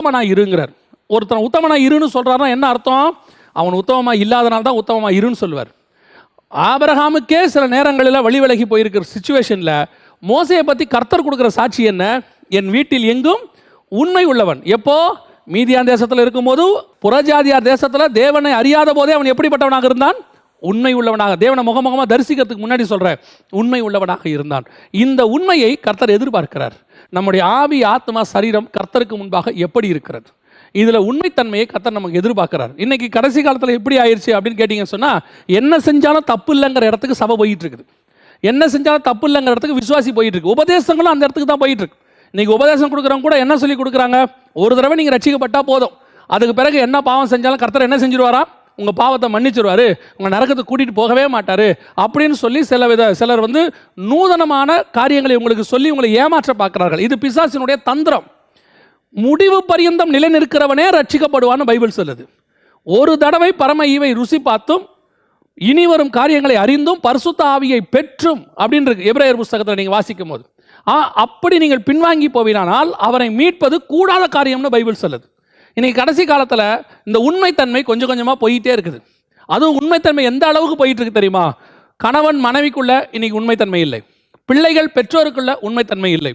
உத்தமனா இருங்கிறார். ஒருத்தன் உத்தமனா இருன்னு சொல்றாருன்னா என்ன அர்த்தம்? அவன் உத்தமமா இல்லாதனால தான் உத்தமமா இருன்னு சொல்லுவார். ஆபரஹாமுக்கே சில நேரங்களில் வழி விலகி போயிருக்கிற சுச்சுவேஷனில் மோசையை பற்றி கர்த்தர் கொடுக்குற சாட்சி என்ன? என் வீட்டில் எங்கும் உண்மை உள்ளவன். எப்போ? மீதியான் தேசத்தில் இருக்கும்போது புறஜாதியார் தேசத்தில் தேவனை அறியாத போதே அவன் எப்படிப்பட்டவனாக இருந்தான்? உண்மை உள்ளவனாக. தேவனை முகமுகமாக தரிசிக்கிறதுக்கு முன்னாடி சொல்கிறேன் உண்மை உள்ளவனாக இருந்தான். இந்த உண்மையை கர்த்தர் எதிர்பார்க்கிறார். நம்முடைய ஆவி ஆத்மா சரீரம் கர்த்தருக்கு முன்பாக எப்படி இருக்கிறது? இதில் உண்மைத்தன்மையை கர்த்தர் நமக்கு எதிர்பார்க்கிறார். இன்னைக்கு கடைசி காலத்தில் எப்படி ஆயிடுச்சு அப்படின்னு கேட்டிங்கன்னு சொன்னால் என்ன செஞ்சாலும் தப்பு இல்லைங்கிற இடத்துக்கு சபை போயிட்டு இருக்குது. என்ன செஞ்சாலும் தப்பு இல்லைங்கிற இடத்துக்கு விசுவாசி போயிட்டு இருக்கு. உபதேசங்களும் அந்த இடத்துக்கு தான் போயிட்டு இருக்கு. இன்னைக்கு உபதேசம் கொடுக்குறவங்க கூட என்ன சொல்லி கொடுக்குறாங்க? ஒரு தடவை நீங்கள் ரசிக்கப்பட்டால் போதும். அதுக்கு பிறகு என்ன பாவம் செஞ்சாலும் கர்த்தர் என்ன செஞ்சிருவாரா? உங்கள் பாவத்தை மன்னிச்சிருவார். உங்கள் நரக்கத்துக்கு கூட்டிகிட்டு போகவே மாட்டார். அப்படின்னு சொல்லி சில வித சிலர் வந்து நூதனமான காரியங்களை உங்களுக்கு சொல்லி உங்களை ஏமாற்ற பார்க்குறார்கள். இது பிசாசினுடைய தந்திரம். முடிவு பரியந்தம் நிலை நிற்கிறவனே ரட்சிக்கப்படுவான்னு பைபிள் சொல்லுது. ஒரு தடவை பரம ஈவை ருசி பார்த்தும் இனி வரும் காரியங்களை அறிந்தும் பரிசுத்த ஆவியை பெற்றும் அப்படின்னு இருக்கு. புஸ்தகத்தை புஸ்தகத்தில் நீங்கள் வாசிக்கும் போது ஆ அப்படி நீங்கள் பின்வாங்கி போவீரானால் அவரை மீட்பது கூடாத காரியம்னு பைபிள் சொல்லுது. இன்னைக்கு கடைசி காலத்தில் இந்த உண்மைத்தன்மை கொஞ்சம் கொஞ்சமாக போயிட்டே இருக்குது. அதுவும் உண்மைத்தன்மை எந்த அளவுக்கு போயிட்டு இருக்கு தெரியுமா? கணவன் மனைவிக்குள்ள இன்னைக்கு உண்மைத்தன்மை இல்லை. பிள்ளைகள் பெற்றோருக்குள்ள உண்மைத்தன்மை இல்லை.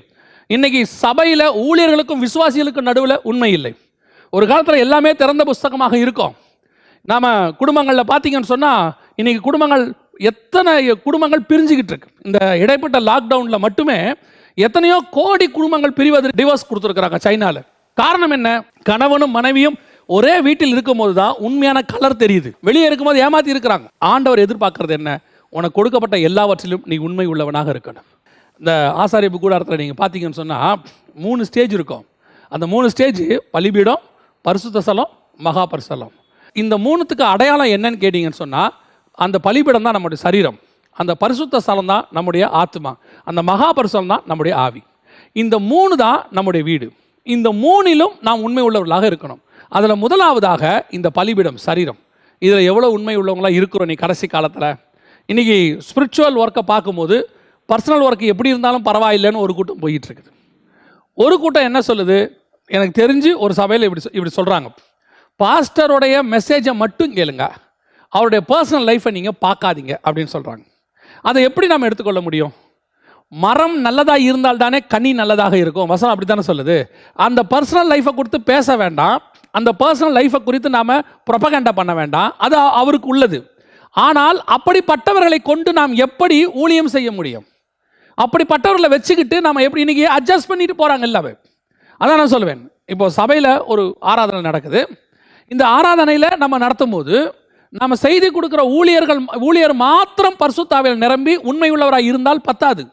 இன்னைக்கு சபையில் ஊழியர்களுக்கும் விசுவாசிகளுக்கும் நடுவில் உண்மை இல்லை. ஒரு காலத்தில் எல்லாமே திறந்த புஸ்தகமாக இருக்கும். நாம் குடும்பங்களில் பார்த்தீங்கன்னு சொன்னால் இன்னைக்கு குடும்பங்கள் எத்தனை குடும்பங்கள் பிரிஞ்சுக்கிட்டு இருக்கு. இந்த இடைப்பட்ட லாக்டவுனில் மட்டுமே எத்தனையோ கோடி குடும்பங்கள் பிரிவது டிவோர்ஸ் கொடுத்துருக்குறாங்க சைனாவில் காரணம் என்ன? கணவனும் மனைவியும் ஒரே வீட்டில் இருக்கும்போது தான் உண்மையான கலர் தெரியுது. வெளியே இருக்கும்போது ஏமாத்தி இருக்கிறாங்க. ஆண்டவர் எதிர்பார்க்கறது என்ன? உனக்கு கொடுக்கப்பட்ட எல்லாவற்றிலும் நீ உண்மை உள்ளவனாக இருக்கணும். இந்த ஆசாரியப்பு கூடாரத்தில் நீங்கள் பார்த்தீங்கன்னு சொன்னால் மூணு ஸ்டேஜ் இருக்கும். அந்த மூணு ஸ்டேஜ் பலிபீடம் பரிசுத்த ஸ்தலம் மகா பரிசலம். இந்த மூணுத்துக்கு அடையாளம் என்னன்னு கேட்டிங்கன்னு சொன்னால் அந்த பலிபீடம் தான் நம்முடைய சரீரம். அந்த பரிசுத்த ஸ்தலம் தான் நம்முடைய ஆத்மா. அந்த மகா பரிசலம் தான் நம்முடைய ஆவி. இந்த மூணு தான் நம்முடைய வீடு. இந்த மூணிலும் நாம் உண்மை உள்ளவர்களாக இருக்கணும். அதில் முதலாவதாக இந்த பலிபிடம் சரீரம். இதில் எவ்வளோ உண்மை உள்ளவங்களாக இருக்கிறோம் நீ கடைசி காலத்தில்? இன்றைக்கி ஸ்பிரிச்சுவல் ஒர்க்கை பார்க்கும்போது பர்சனல் ஒர்க் எப்படி இருந்தாலும் பரவாயில்லைன்னு ஒரு கூட்டம் போயிட்டு இருக்குது ஒரு கூட்டம் என்ன சொல்லுது? எனக்கு தெரிஞ்சு ஒரு சபையில் இப்படி இப்படி சொல்கிறாங்க பாஸ்டருடைய மெசேஜை மட்டும் கேளுங்க. அவருடைய பர்சனல் லைஃப்பை நீங்கள் பார்க்காதீங்க அப்படின்னு சொல்கிறாங்க அதை எப்படி நம்ம எடுத்துக்கொள்ள முடியும்? மரம் நல்லதாக இருந்தால் தானே கனி நல்லதாக இருக்கும். வசனம் அப்படி தானே சொல்லுது? அந்த பர்சனல் லைஃப்பை கொடுத்து பேச வேண்டாம். அந்த பர்சனல் லைஃப்பை குறித்து நாம் ப்ரொபகண்டா பண்ண வேண்டாம். அது அவருக்கு உள்ளது. ஆனால் அப்படிப்பட்டவர்களை கொண்டு நாம் எப்படி ஊழியம் செய்ய முடியும்? அப்படிப்பட்டவர்களை வச்சுக்கிட்டு நம்ம எப்படி இன்னைக்கு அட்ஜஸ்ட் பண்ணிட்டு போகிறாங்க எல்லாமே. அதான் நான் சொல்லுவேன். இப்போ சபையில் ஒரு ஆராதனை நடக்குது. இந்த ஆராதனையில் நம்ம நடத்தும் போது நம்ம செய்தி கொடுக்குற ஊழியர்கள் ஊழியர் மாத்திரம் பர்சுத்தாவில் நிரம்பி உண்மை உள்ளவராக இருந்தால் பத்தாது.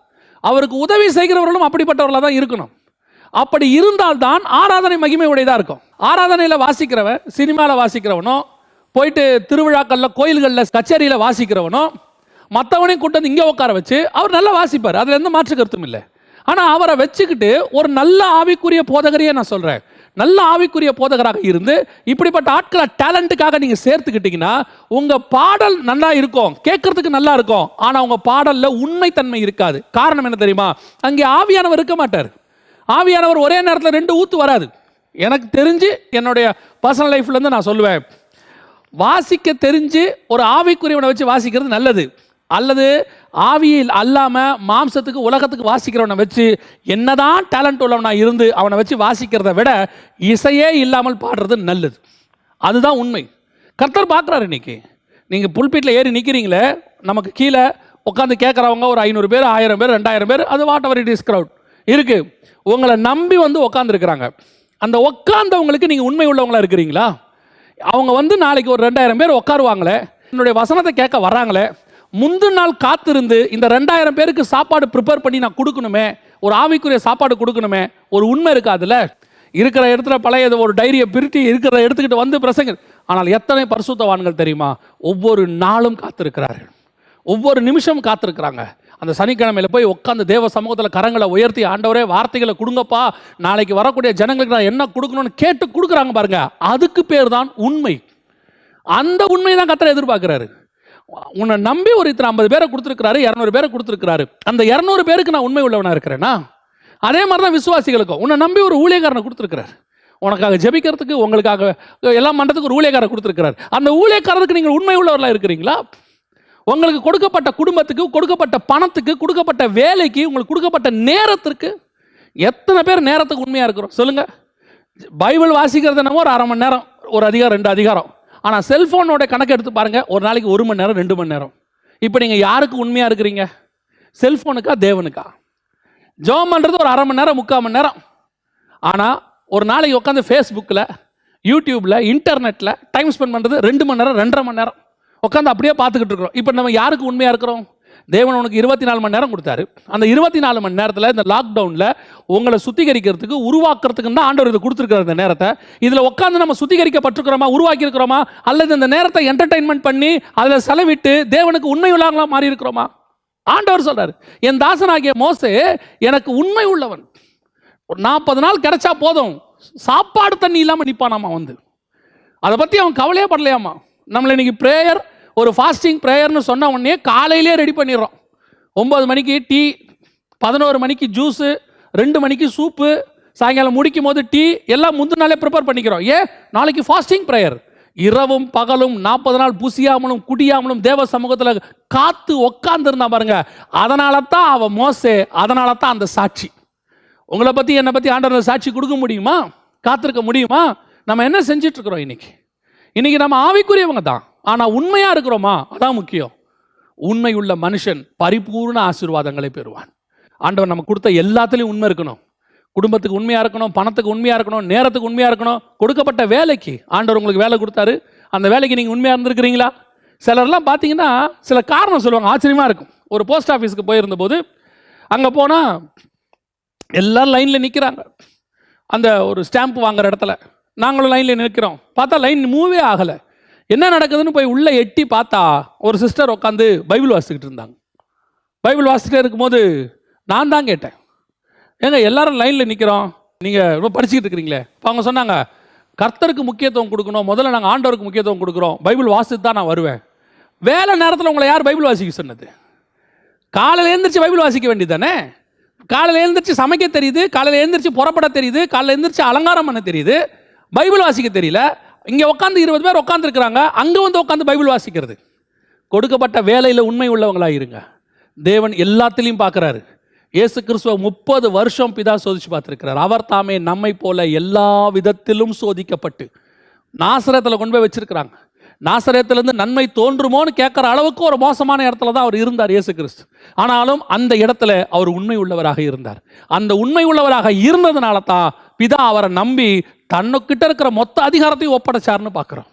அவருக்கு உதவி செய்கிறவர்களும் அப்படிப்பட்டவர்களாக தான் இருக்கணும். அப்படி இருந்தால்தான் ஆராதனை மகிமை உடையதாக இருக்கும். ஆராதனையில் வாசிக்கிறவன் சினிமாவில் வாசிக்கிறவனோ போயிட்டு திருவிழாக்களில் கோயில்களில் கச்சேரியில் வாசிக்கிறவனோ மற்றவனையும் கூட்டு வந்து இங்கே உட்கார வச்சு அவர் நல்லா வாசிப்பார். அதில் எந்த மாற்று கருத்தும் இல்லை. ஆனால் அவரை வச்சுக்கிட்டு ஒரு நல்ல ஆவிக்குரிய போதகரையே நான் சொல்கிறேன் நல்ல ஆவிக்குரிய போதகராக இருந்து இப்படிப்பட்ட ஆட்களை டேலண்ட்டுக்காக நீங்கள் சேர்த்துக்கிட்டீங்கன்னா உங்கள் பாடல் நல்லா இருக்கும் கேட்கறதுக்கு நல்லா இருக்கும் ஆனால் உங்கள் பாடலில் உண்மைத்தன்மை இருக்காது. காரணம் என்ன தெரியுமா? அங்கே ஆவியானவர் இருக்க மாட்டார். ஆவியானவர் ஒரே நேரத்தில் ரெண்டு ஊத்து வராது. எனக்கு தெரிஞ்சு என்னுடைய பர்சனல் லைஃப்லேருந்து நான் சொல்லுவேன். வாசிக்க தெரிஞ்சு ஒரு ஆவிக்குரியவனை வச்சு வாசிக்கிறது நல்லது. அல்லது ஆவியில் அல்லாமல் மாம்சத்துக்கு உலகத்துக்கு வாசிக்கிறவனை வச்சு என்னதான் டேலண்ட் உள்ளவனா இருந்து அவனை வச்சு வாசிக்கிறத விட இசையே இல்லாமல் பாடுறது நல்லது. அதுதான் உண்மை. கர்த்தர் பார்க்குறாரு இன்னைக்கு. நீங்கள் புல்பீட்டில் ஏறி நிற்கிறீங்களே நமக்கு கீழே உட்காந்து கேட்குறவங்க ஒரு ஐநூறு பேர் ஆயிரம் பேர் ரெண்டாயிரம் பேர் அது whatever it is crowd இருக்குது உங்களை நம்பி வந்து உட்காந்துருக்குறாங்க அந்த உட்காந்தவங்களுக்கு நீங்கள் உண்மை உள்ளவங்களா இருக்கிறீங்களா? அவங்க வந்து நாளைக்கு ஒரு ரெண்டாயிரம் பேர் உட்காருவாங்களே என்னுடைய வசனத்தை கேட்க வராங்களே முந்தின நாள் காத்திருந்து இந்த ரெண்டாயிரம் பேருக்கு சாப்பாடு ப்ரிப்பேர் பண்ணி நான் கொடுக்கணுமே ஒரு ஆவிக்குரிய சாப்பாடு கொடுக்கணுமே ஒரு உண்மை இருக்காதுல்ல? இருக்கிற இடத்துல பழைய ஒரு டைரியை பிரிட்டி இருக்கிற எடுத்துக்கிட்டு வந்து பிரசங்க ஆனால் எத்தனை பரிசுத்தவான்கள் தெரியுமா? ஒவ்வொரு நாளும் காத்திருக்கிறார்கள். ஒவ்வொரு நிமிஷம் காத்திருக்கிறாங்க. அந்த சனிக்கிழமையில போய் உட்காந்து தேவ சமூகத்தில் கரங்களை உயர்த்தி ஆண்டவரே வார்த்தைகளை கொடுங்கப்பா. நாளைக்கு வரக்கூடிய ஜனங்களுக்கு நான் என்ன கொடுக்கணும்னு கேட்டு கொடுக்குறாங்க பாருங்க. அதுக்கு பேர் தான் உண்மை. அந்த உண்மை தான் கத்திர எதிர்பார்க்குறாரு. உன்னை நம்பி ஒரு இத்தனை ஐம்பது பேரை கொடுத்துருக்கிறாரு இரநூறு பேரை கொடுத்துருக்கிறாரு. அந்த இரநூறு பேருக்கு நான் உண்மை உள்ளவனாக இருக்கிறேன்னா அதே மாதிரி தான் விசுவாசிகளுக்கும். உன்னை நம்பி ஒரு ஊழியக்காரனை கொடுத்துருக்கிறாரு. உனக்காக ஜெபிக்கிறதுக்கு உங்களுக்காக எல்லா மண்டத்துக்கு ஒரு ஊழியக்காரர் கொடுத்துருக்கிறார். அந்த ஊழியக்காரருக்கு நீங்கள் உண்மை உள்ளவர்களாக இருக்கிறீங்களா? உங்களுக்கு கொடுக்கப்பட்ட குடும்பத்துக்கு கொடுக்கப்பட்ட பணத்துக்கு கொடுக்கப்பட்ட வேலைக்கு உங்களுக்கு கொடுக்கப்பட்ட நேரத்திற்கு எத்தனை பேர் நேரத்துக்கு உண்மையாக இருக்கிறோம்? சொல்லுங்கள் பைபிள் வாசிக்கிறது என்னமோ ஒரு அரை மணி நேரம் ஒரு அதிகாரம் ரெண்டு அதிகாரம். ஆனால் செல்ஃபோனோட கணக்கு எடுத்து பாருங்கள் ஒரு நாளைக்கு ஒரு மணி நேரம் ரெண்டு மணி நேரம். இப்போ நீங்கள் யாருக்கு உண்மையாக இருக்கிறீங்க? செல்ஃபோனுக்கா தேவனுக்கா? ஜோம் பண்ணுறது ஒரு அரை மணி நேரம் முக்கால் மணி நேரம். ஆனால் ஒரு நாளைக்கு உட்காந்து ஃபேஸ்புக்கில் யூடியூப்பில் இன்டர்நெட்டில் டைம் ஸ்பெண்ட் பண்ணுறது ரெண்டு மணி நேரம் ரெண்டரை மணி நேரம். உட்காந்து அப்படியே பார்த்துக்கிட்டு இருக்கிறோம். இப்போ நம்ம யாருக்கு உண்மையாக இருக்கிறோம்? தேவன் உனக்கு இருபத்தி நாலு மணி நேரம் கொடுத்தாரு. அந்த இருபத்தி நாலு மணி நேரத்தில் இந்த லாக்டவுனில் உங்களை சுத்திகரிக்கிறதுக்கு உருவாக்குறதுக்கு தான் ஆண்டவர் இது கொடுத்துருக்கிற இந்த நேரத்தை. இதில் உட்காந்து நம்ம சுத்திகரிக்கப்பட்டிருக்கிறோமா உருவாக்கியிருக்கிறோமா அல்லது இந்த நேரத்தை என்டர்டைன்மெண்ட் பண்ணி அதில் செலவிட்டு தேவனுக்கு உண்மை உள்ளவங்களா மாறி இருக்கிறோமா ஆண்டவர் சொல்கிறார் என் தாசனாகிய மோசே எனக்கு உண்மை உள்ளவன். ஒரு நாற்பது நாள் கிடைச்சா போதும். சாப்பாடு தண்ணி இல்லாமல் நிற்பானாமா வந்து? அதை பற்றி அவன் கவலையே படலையாமா? நம்மளை இன்னைக்கு ப்ரேயர் ஒரு ஃபாஸ்டிங் ப்ரேயர்னு சொன்ன உடனே காலையிலே ரெடி பண்ணிடுறோம். ஒம்பது மணிக்கு டீ பதினோரு மணிக்கு ஜூஸு ரெண்டு மணிக்கு சூப்பு சாயங்காலம் முடிக்கும் போது டீ எல்லாம் முந்தின நாளே ப்ரிப்பேர் பண்ணிக்கிறோம். ஏன்? நாளைக்கு ஃபாஸ்டிங் ப்ரேயர் இரவும் பகலும் நாற்பது நாள் புசியாமலும் குடியாமலும் தேவ சமூகத்தில் காத்து உக்காந்துருந்தா பாருங்க. அதனால தான் அவன் மோசே அதனால தான் அந்த சாட்சி. உங்களை பற்றி என்னை பற்றி ஆண்டவர் சாட்சி கொடுக்க முடியுமா? காத்திருக்க முடியுமா? நம்ம என்ன செஞ்சிட்ருக்குறோம் இன்னைக்கு? இன்னைக்கு நம்ம ஆவிக்குரியவங்க தான். ஆனால் உண்மையாக இருக்கிறோமா? அதான் முக்கியம். உண்மை உள்ள மனுஷன் பரிபூர்ண ஆசீர்வாதங்களை பெறுவான். ஆண்டவர் நம்ம கொடுத்த எல்லாத்துலேயும் உண்மை இருக்கணும். குடும்பத்துக்கு உண்மையாக இருக்கணும் பணத்துக்கு உண்மையாக இருக்கணும் நேரத்துக்கு உண்மையாக இருக்கணும் கொடுக்கப்பட்ட வேலைக்கு ஆண்டவர் உங்களுக்கு வேலை கொடுத்தாரு. அந்த வேலைக்கு நீங்கள் உண்மையாக இருந்திருக்கிறீங்களா? சிலர்லாம் பார்த்தீங்கன்னா சில காரணம் சொல்லுவாங்க. ஆச்சரியமாக இருக்கும். ஒரு போஸ்ட் ஆஃபீஸுக்கு போயிருந்தபோது அங்கே போனால் எல்லாரும் லைனில் நிற்கிறாங்க அந்த ஒரு ஸ்டாம்ப் வாங்குற இடத்துல. நாங்களும் லைனில் நிற்கிறோம் பார்த்தா லைன் மூவே ஆகலை. என்ன நடக்குதுன்னு போய் உள்ளே எட்டி பார்த்தா ஒரு சிஸ்டர் உட்காந்து பைபிள் வாசிக்கிட்டு இருந்தாங்க. பைபிள் வாசிச்சுட்டே இருக்கும்போது நான் தான் கேட்டேன். ஏங்க எல்லாரும் லைனில் நிற்கிறோம் நீங்கள் ரொம்ப படிச்சுக்கிட்டு இருக்கிறீங்களே. இப்போ அவங்க சொன்னாங்க கர்த்தருக்கு முக்கியத்துவம் கொடுக்கணும். முதல்ல நாங்கள் ஆண்டவருக்கு முக்கியத்துவம் கொடுக்குறோம். பைபிள் வாசித்து தான் நான் வருவேன். வேலை நேரத்தில் உங்களை யார் பைபிள் வாசிக்க சொன்னது? காலையில் எழுந்திரிச்சு பைபிள் வாசிக்க வேண்டியது தானே காலையில் எழுந்திரிச்சு சமைக்க தெரியுது காலையில் எழுந்திரிச்சு புறப்பட தெரியுது காலையில் எழுந்திரிச்சு அலங்காரம் பண்ண தெரியுது. பைபிள் வாசிக்க தெரியல. இங்கே உட்காந்து இருபது பேர் உட்காந்துருக்குறாங்க அங்கே வந்து உட்காந்து பைபிள் வாசிக்கிறது. கொடுக்கப்பட்ட வேலையில் உண்மை உள்ளவங்களாக இருங்க தேவன் எல்லாத்துலேயும் பார்க்குறாரு. இயேசு கிறிஸ்துவ முப்பது வருஷம் பிதா சோதிச்சு பார்த்துருக்கிறார். அவர் தாமே நம்மை போல எல்லா விதத்திலும் சோதிக்கப்பட்டு நாசரத்தில் கொண்டு போய் வச்சிருக்கிறாங்க. நாசரத்துலேருந்து நன்மை தோன்றுமோன்னு கேட்குற அளவுக்கு ஒரு மோசமான இடத்துல தான் அவர் இருந்தார் இயேசு கிறிஸ்து. ஆனாலும் அந்த இடத்துல அவர் உண்மை உள்ளவராக இருந்தார். அந்த உண்மை உள்ளவராக இருந்ததுனால தான் பிதா அவரை நம்பி தன்னுக்கிட்ட இருக்கிற மொத்த அதிகாரத்தையும் ஒப்படைச்சார்னு பார்க்குறோம்.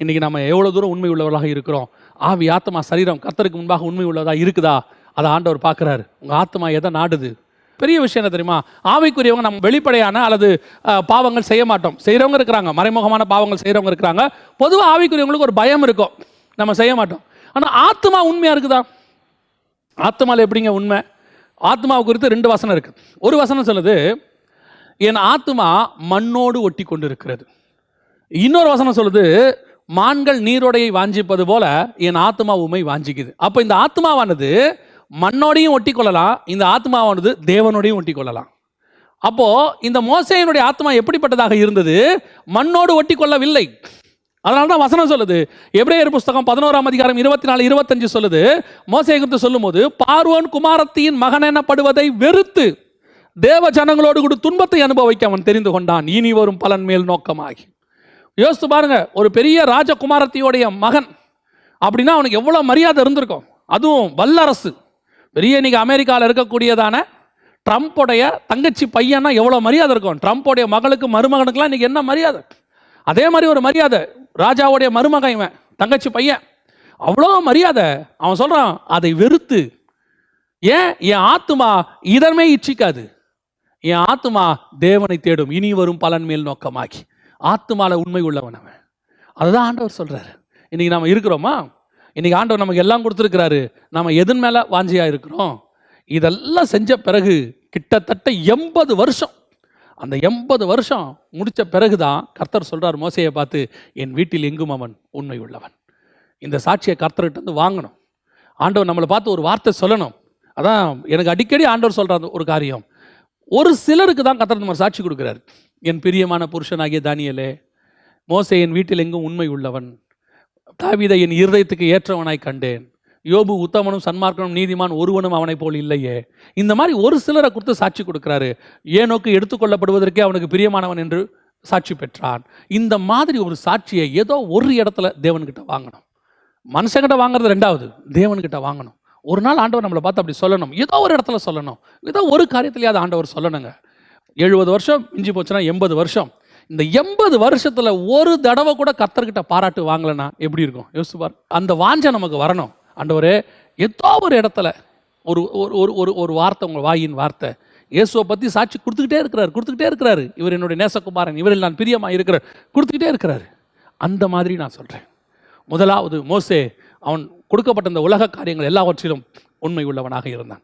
இன்றைக்கி நம்ம எவ்வளோ தூரம் உண்மை உள்ளவர்களாக இருக்கிறோம்? ஆவி ஆத்மா சரீரம் கத்தருக்கு முன்பாக உண்மை உள்ளதாக இருக்குதா? அதை ஆண்டவர் பார்க்குறாரு. உங்கள் ஆத்மா எதை நாடுது? பெரிய விஷயம் என்ன தெரியுமா? ஆவிக்குரியவங்க நம்ம வெளிப்படையான அல்லது பாவங்கள் செய்ய மாட்டோம். செய்கிறவங்க இருக்கிறாங்க. மறைமுகமான பாவங்கள் செய்கிறவங்க இருக்கிறாங்க. பொதுவாக ஆவிக்குரியவங்களுக்கு ஒரு பயம் இருக்கும். நம்ம செய்ய மாட்டோம். ஆனால் ஆத்மா உண்மையாக இருக்குதா? ஆத்மாவில் எப்படிங்க உண்மை? ஆத்மாவை குறித்து ரெண்டு வசனம் இருக்குது ஒரு வசனம் சொல்லுது என் ஆத்மா மண்ணோடு ஒட்டி கொண்டு இருக்கிறது இன்னொரு வசனம் சொல்லுது மான்கள் நீரோடையை வாஞ்சிப்பது போல என் ஆத்மா உமை வாஞ்சிக்குது. அப்போ இந்த ஆத்மாவானது மண்ணோடையும் ஒட்டி கொள்ளலாம் இந்த ஆத்மாவானது தேவனோடையும் ஒட்டி கொள்ளலாம். அப்போ இந்த மோசையினுடைய ஆத்மா எப்படிப்பட்டதாக இருந்தது? மண்ணோடு ஒட்டி கொள்ளவில்லை. அதனால தான் வசனம் சொல்லுது எபிரேயர் புஸ்தகம் பதினோராம் அதிகாரம் இருபத்தி நாலு இருபத்தஞ்சு சொல்லுது மோசையை குறித்து சொல்லும்போது பார்வோன் குமாரத்தியின் மகன் எனப்படுவதை வெறுத்து தேவ ஜனங்களோடு கூட துன்பத்தை அனுபவிக்க அவன் தெரிந்து கொண்டான். இனி வரும் பலன் மேல் நோக்கமாகி. யோசித்து பாருங்க ஒரு பெரிய ராஜகுமாரத்தியோடைய மகன் அப்படின்னா அவனுக்கு எவ்வளோ மரியாதை இருந்திருக்கும். அதுவும் வல்லரசு. பெரிய இன்னைக்கு அமெரிக்காவில் இருக்கக்கூடியதான ட்ரம்ப்போடைய தங்கச்சி பையனா எவ்வளோ மரியாதை இருக்கும். ட்ரம்ப்போடைய மகளுக்கு மருமகனுக்குலாம் இன்னைக்கு என்ன மரியாதை? அதே மாதிரி ஒரு மரியாதை. ராஜாவுடைய மருமகன் இவன் தங்கச்சி பையன். அவ்வளோ மரியாதை. அவன் சொல்கிறான் அதை வெறுத்து. ஏன்? என் ஆத்துமா இதன்மே இச்சிக்காது. என் ஆத்துமா தேவனை தேடும். இனி வரும் பலன் மேல் நோக்கமாக்கி ஆத்மால உண்மை உள்ளவன் அவன். அதுதான் ஆண்டவர் சொல்றாரு. இன்னைக்கு நாம இருக்கிறோமா? இன்னைக்கு ஆண்டவர் நமக்கு எல்லாம் கொடுத்துருக்கிறாரு. நம்ம எதன் மேல வாஞ்சியா இருக்கிறோம்? இதெல்லாம் செஞ்ச பிறகு கிட்டத்தட்ட எண்பது வருஷம். அந்த எண்பது வருஷம் முடிச்ச பிறகுதான் கர்த்தர் சொல்றார் மோசையை பார்த்து என் வீட்டில் எங்கும் அவன் உண்மை உள்ளவன். இந்த சாட்சியை கர்த்தர்கிட்ட வந்து வாங்கணும். ஆண்டவர் நம்மளை பார்த்து ஒரு வார்த்தை சொல்லணும். அதான் எனக்கு அடிக்கடி ஆண்டவர் சொல்கிற ஒரு காரியம். ஒரு சிலருக்கு தான் கத்தர் நம்ம சாட்சி கொடுக்குறாரு. என் பிரியமான புருஷனாகிய தானியலே மோசே என் வீட்டில் எங்கும் உண்மை உள்ளவன். தாவிதை என் இருதயத்துக்கு ஏற்றவனாய் கண்டேன். யோபு உத்தமனும் சன்மார்க்கனும் நீதிமான் ஒருவனும் அவனைப் போல் இல்லையே. இந்த மாதிரி ஒரு சிலரை கொடுத்து சாட்சி கொடுக்குறாரு. ஏனோக்கு எடுத்துக்கொள்ளப்படுவதற்கே அவனுக்கு பிரியமானவன் என்று சாட்சி பெற்றான். இந்த மாதிரி ஒரு சாட்சியை ஏதோ ஒரு இடத்துல தேவன்கிட்ட வாங்கணும். மனுஷங்கிட்ட வாங்குறது ரெண்டாவது தேவன்கிட்ட வாங்கணும். ஒரு நாள் ஆண்டவர் நம்மளை பார்த்து அப்படி சொல்லணும். ஏதோ ஒரு இடத்துல சொல்லணும். ஏதோ ஒரு காரியத்திலேயாவது ஆண்டவர் சொல்லணுங்க. எழுபது வருஷம் மிஞ்சி போச்சுன்னா எண்பது வருஷம். இந்த எண்பது வருஷத்தில் ஒரு தடவை கூட கத்தர்கிட்ட பாராட்டு வாங்கலைன்னா எப்படி இருக்கும்? யோசிப்பார் அந்த வாஞ்சை நமக்கு வரணும். ஆண்டவரே ஏதோ ஒரு இடத்துல ஒரு ஒரு ஒரு ஒரு ஒரு வார்த்தை உங்கள் வாயின் வார்த்தை. இயேசுவை பற்றி சாட்சி கொடுத்துக்கிட்டே இருக்கிறார் கொடுத்துக்கிட்டே இருக்கிறாரு. இவர் என்னுடைய நேசகுமாரன் இவரில் நான் பிரியமாக இருக்கிறார் கொடுத்துக்கிட்டே இருக்கிறாரு. அந்த மாதிரி நான் சொல்கிறேன் முதலாவது மோசே அவன் கொடுக்கப்பட்ட இந்த உலக காரியங்கள் எல்லாவற்றிலும் உண்மை உள்ளவனாக இருந்தான்.